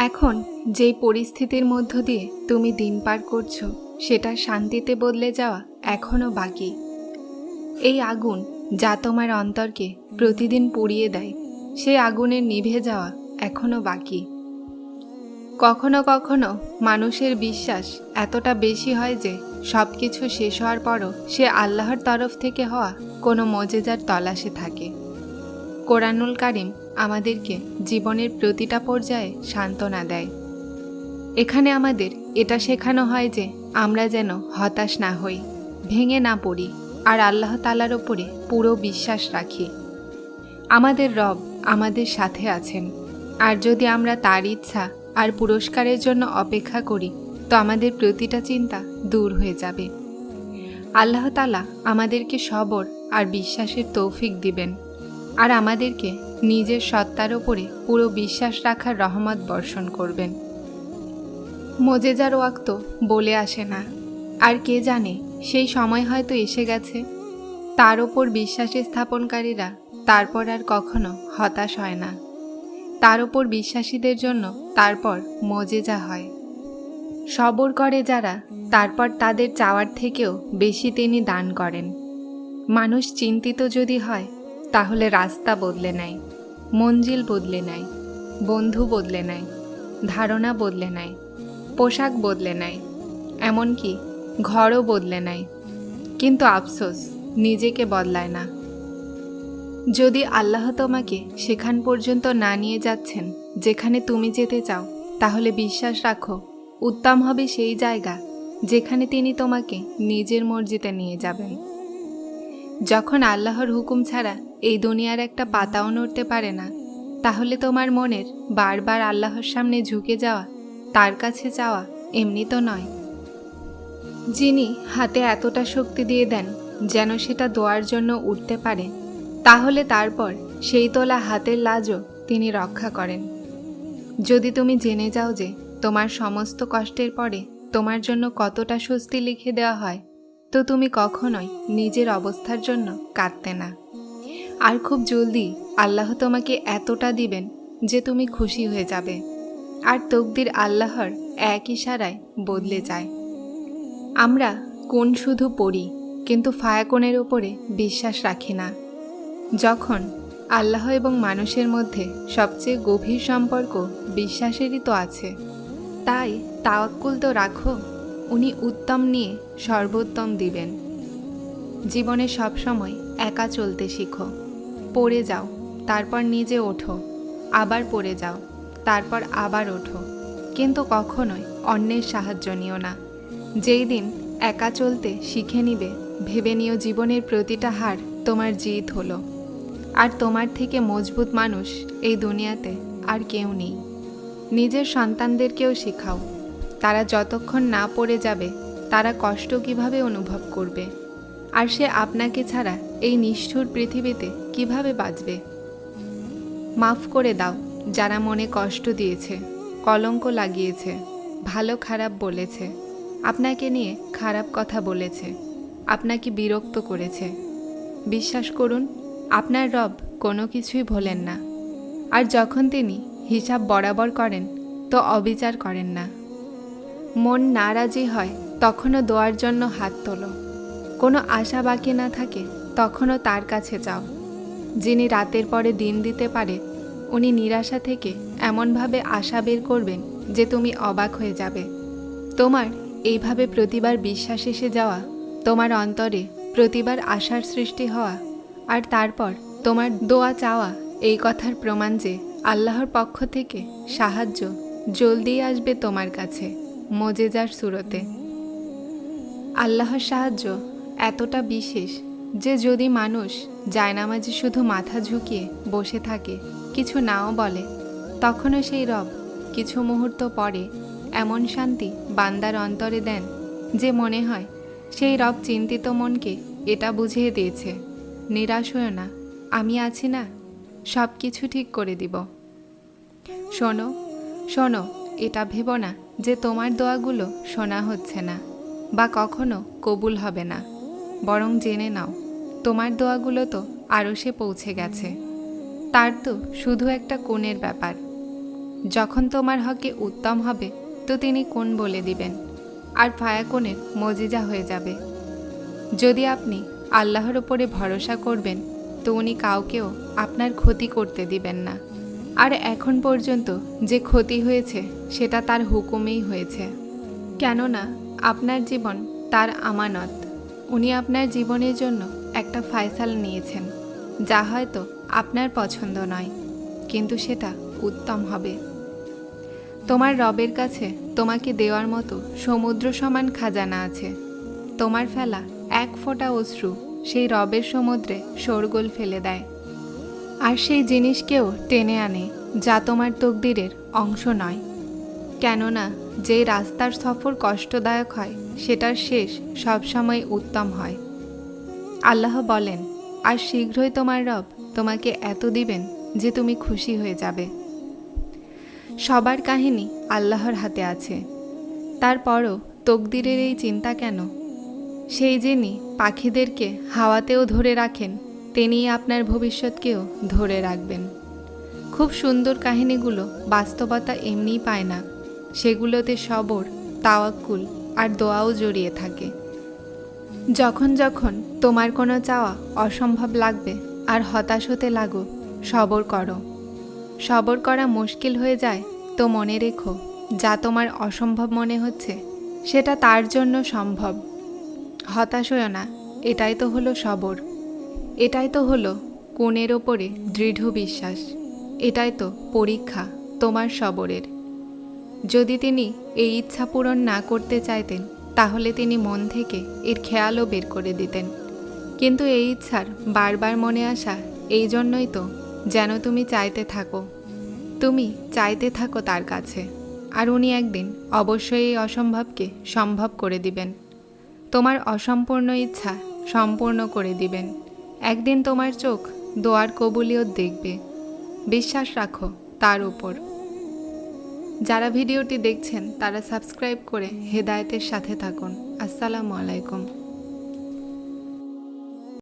এখন যেই পরিস্থিতির মধ্য দিয়ে তুমি দিন পার করছ, সেটা শান্তিতে বদলে যাওয়া এখনও বাকি। এই আগুন যা তোমার অন্তরকে প্রতিদিন পুড়িয়ে দেয়, সেই আগুনের নিভে যাওয়া এখনও বাকি। কখনো কখনো মানুষের বিশ্বাস এতটা বেশি হয় যে সব কিছু শেষ হওয়ার পরও সে আল্লাহর তরফ থেকে হওয়া কোনো মজেজার তলাশে থাকে। কোরআনুল কারিম আমাদেরকে জীবনের প্রতিটা পর্যায়ে সান্ত্বনা দেয়। এখানে আমাদের এটা শেখানো হয় যে আমরা যেন হতাশ না হই, ভেঙে না পড়ি আর আল্লাহ তালার ওপরে পুরো বিশ্বাস রাখি। আমাদের রব আমাদের সাথে আছেন। আর যদি আমরা তার ইচ্ছা আর পুরস্কারের জন্য অপেক্ষা করি, তো আমাদের প্রতিটা চিন্তা দূর হয়ে যাবে। আল্লাহ তালা আমাদেরকে সবর আর বিশ্বাসের তৌফিক দিবেন। আর আমাদেরকে নিজের সত্তার ওপরে পুরো বিশ্বাস রাখার রহমত বর্ষণ করবেন। মজেজার ওয়াক্ত বলে আসে না। আর কে জানে, সেই সময় হয়তো এসে গেছে। তার ওপর বিশ্বাসী স্থাপনকারীরা তারপর আর কখনো হতাশ হয় না। তার ওপর বিশ্বাসীদের জন্য তারপর মজেজা হয়। সবর করে যারা, তারপর তাদের চাওয়ার থেকেও বেশি তিনি দান করেন। মানুষ চিন্তিত যদি হয়, তাহলে রাস্তা বদলে নেয়। মঞ্জিল বদলে নেয় বন্ধু বদলে নেয় ধারণা বদলে নেয় পোশাক বদলে নেয় এমনকি ঘরও বদলে নেয় কিন্তু আফসোস, নিজেকে বদলায় না। যদি আল্লাহ তোমাকে সেখান পর্যন্ত না নিয়ে যাচ্ছেন, যেখানে তুমি যেতে চাও, তাহলে বিশ্বাস রাখো, উত্তম হবে সেই জায়গা, যেখানে তিনি তোমাকে নিজের মর্জিতে নিয়ে যাবেন। যখন আল্লাহর হুকুম ছাড়া এই দুনিয়ার একটা পাতাও নড়তে পারে না, তাহলে তোমার মনের বারবার আল্লাহর সামনে ঝুঁকে যাওয়া, তার কাছে চাওয়া এমনি তো নয়। যিনি হাতে এতটা শক্তি দিয়ে দেন যেন সেটা দোয়ার জন্য উঠতে পারে, তাহলে তারপর সেই তোলা হাতের লাজও তিনি রক্ষা করেন। যদি তুমি জেনে যাও যে তোমার সমস্ত কষ্টের পরে তোমার জন্য কতটা স্বস্তি লিখে দেওয়া হয় তো তুমি কখনোই নিজের অবস্থার জন্য কাঁদতে না। আর খুব জলদি আল্লাহ তোমাকে এতটা দিবেন যে তুমি খুশি হয়ে যাবে। আর তকদির আল্লাহর এক ইশারায় বদলে যায়। আমরা কোন শুধু পড়ি, কিন্তু ফায়াকনের উপরে বিশ্বাস রাখি না। যখন আল্লাহ এবং মানুষের মধ্যে সবচেয়ে গভীর সম্পর্ক বিশ্বাসেরই তো আছে, তাই তাওয়াক্কুল তো রাখো উনি উত্তম নিয়ে সর্বোত্তম দিবেন। জীবনে সবসময় একা চলতে শিখো। পড়ে যাও, তারপর নিজে ওঠো। আবার পড়ে যাও, তারপর আবার ওঠো। কিন্তু কখনোই অন্যের সাহায্য নিও না। যেই দিন একা চলতে শিখে নিবে, ভেবে নিও জীবনের প্রতিটা হার তোমার জিত হলো। আর তোমার থেকে মজবুত মানুষ এই দুনিয়াতে আর কেউ নেই। নিজের সন্তানদেরকেও শেখাও। তারা যতক্ষণ না পড়ে যাবে, তারা কষ্ট কীভাবে অনুভব করবে? আর সে আপনাকে ছাড়া এই নিষ্ঠুর পৃথিবীতে কীভাবে বাঁচবে? মাফ করে দাও, যারা মনে কষ্ট দিয়েছে, কলঙ্ক লাগিয়েছে, ভালো খারাপ বলেছে। আপনাকে নিয়ে খারাপ কথা বলেছে, আপনাকে বিরক্ত করেছে। বিশ্বাস করুন, আপনার রব কোনো কিছুই ভোলেন না। আর যখন তিনি হিসাব বরাবর করেন, তো অবিচার করেন না। মন নারাজি হয়, তখনও দোয়ার জন্য হাত তোলো। কোনো আশা বাকি না থাকে, তখনও তার কাছে যাও। যিনি রাতের পরে দিন দিতে পারে, উনি নিরাশা থেকে এমনভাবে আশা বের করবেন যে তুমি অবাক হয়ে যাবে। তোমার এইভাবে প্রতিবার বিশ্বাস এসে যাওয়া, তোমার অন্তরে প্রতিবার আশার সৃষ্টি হওয়া, আর তারপর তোমার দোয়া চাওয়া, এই কথার প্রমাণ যে আল্লাহর পক্ষ থেকে সাহায্য জলদি আসবে তোমার কাছে। মজেজার সুরতে। আল্লাহর সাহায্য এতটা বিশেষ যে যদি মানুষ জায়নামাজে শুধু মাথা ঝুঁকিয়ে বসে থাকে, কিছু নাও বলে, তখনও সেই রব কিছু মুহূর্ত পরে এমন শান্তি বান্দার অন্তরে দেন যে মনে হয় সেই রব চিন্তিত মনকে এটা বুঝিয়ে দিয়েছে। নিরাশ হয়েও না, আমি আছি না সব কিছু ঠিক করে দিব। শোনো শোনো এটা ভেবো না যে তোমার দোয়াগুলো শোনা হচ্ছে না, বা কখনো কবুল হবে না। বরং জেনে নাও, তোমার দোয়াগুলো তো আরও সে পৌঁছে গেছে। তার তো শুধু একটা কোণের ব্যাপার। যখন তোমার হকে উত্তম হবে, তো তিনি কোন বলে দিবেন, আর ফায়াকনের মজিজা হয়ে যাবে। যদি আপনি আল্লাহর ওপরে ভরসা করবেন, তো উনি কাউকেও আপনার ক্ষতি করতে দিবেন না। আর এখন পর্যন্ত যে ক্ষতি হয়েছে, সেটা তার হুকুমেই হয়েছে। কেননা, আপনার জীবন তার আমানত। উনি আপনার জীবনের জন্য একটা ফায়সাল নিয়েছেন, যা হয়তো আপনার পছন্দ নয়, কিন্তু সেটা উত্তম হবে। তোমার রবের কাছে তোমাকে দেওয়ার মতো সমুদ্র সমান খাজানা আছে। তোমার ফেলা এক ফোঁটা অশ্রু সেই রবের সমুদ্রে শোরগোল ফেলে দেয়। আর সেই জিনিসকেও টেনে আনে, যা তোমার তকদিরের অংশ নয়। কেননা, যে রাস্তার সফর কষ্টদায়ক হয়, সেটার শেষ সবসময় উত্তম হয়। আল্লাহ বলেন, আর শীঘ্রই তোমার রব তোমাকে এত দিবেন যে তুমি খুশি হয়ে যাবে। সবার কাহিনী আল্লাহর হাতে আছে। তারপরও তকদিরের এই চিন্তা কেন? সেই যিনি পাখিদেরকে হাওয়াতেও ধরে রাখেন তিনিই আপনার ভবিষ্যৎকেও ধরে রাখবেন। খুব সুন্দর কাহিনীগুলো বাস্তবতা এমনিই পায় না। সেগুলোতে সবর, তাওয়াক্কুল আর দোয়াও জড়িয়ে থাকে। যখন যখন তোমার কোনো চাওয়া অসম্ভব লাগবে আর হতাশ হতে লাগো, সবর করো। সবর করা মুশকিল হয়ে যায় তো মনে রেখো, যা তোমার অসম্ভব মনে হচ্ছে, সেটা তার জন্য সম্ভব। হতাশ হয়েও না, এটাই তো হলো সবর। এটাই তো হলো কোণের ওপরে দৃঢ় বিশ্বাস। এটাই তো পরীক্ষা তোমার সবরের। যদি তিনি এই ইচ্ছা পূরণ না করতে চাইতেন, তাহলে তিনি মন থেকে এর খেয়ালও বের করে দিতেন। কিন্তু এই ইচ্ছার বারবার মনে আসা এই জন্যই তো যেন তুমি চাইতে থাকো। তুমি চাইতে থাকো তার কাছে, আর উনি একদিন অবশ্যই এই অসম্ভবকে সম্ভব করে দিবেন। তোমার অসম্পূর্ণ ইচ্ছা সম্পূর্ণ করে দিবেন। একদিন তোমার চোখ দোয়ার কবুলিয়ত দেখবে। বিশ্বাস রাখো তার উপর। যারা ভিডিওটি দেখছেন, তারা সাবস্ক্রাইব করে হেদায়েতের সাথে থাকুন। আসসালামু আলাইকুম।